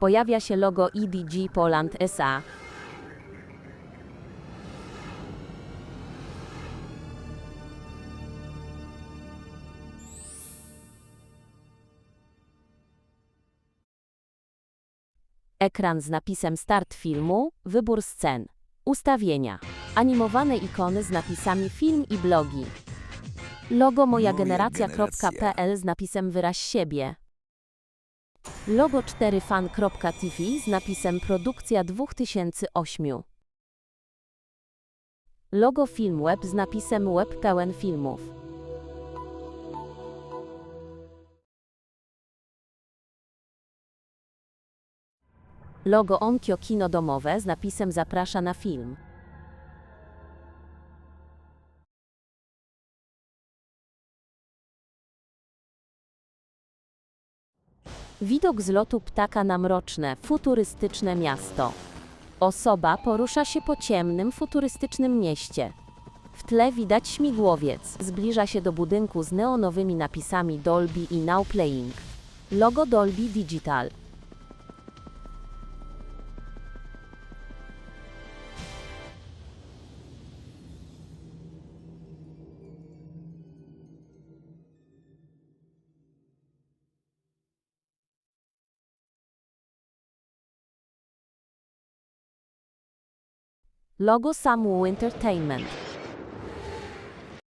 Pojawia się logo EDG Poland SA. Ekran z napisem Start filmu, wybór scen, ustawienia, animowane ikony z napisami film i blogi. Logo moja Moja generacja.pl z napisem Wyraź siebie. Logo 4fan.tv z napisem Produkcja 2008. Logo Filmweb z napisem Web pełen filmów. Logo Onkyo Kino Domowe z napisem Zaprasza na film. Widok z lotu ptaka na mroczne, futurystyczne miasto. Osoba porusza się po ciemnym, futurystycznym mieście. W tle widać śmigłowiec. Zbliża się do budynku z neonowymi napisami Dolby i Now Playing. Logo Dolby Digital. Logo Samu Entertainment.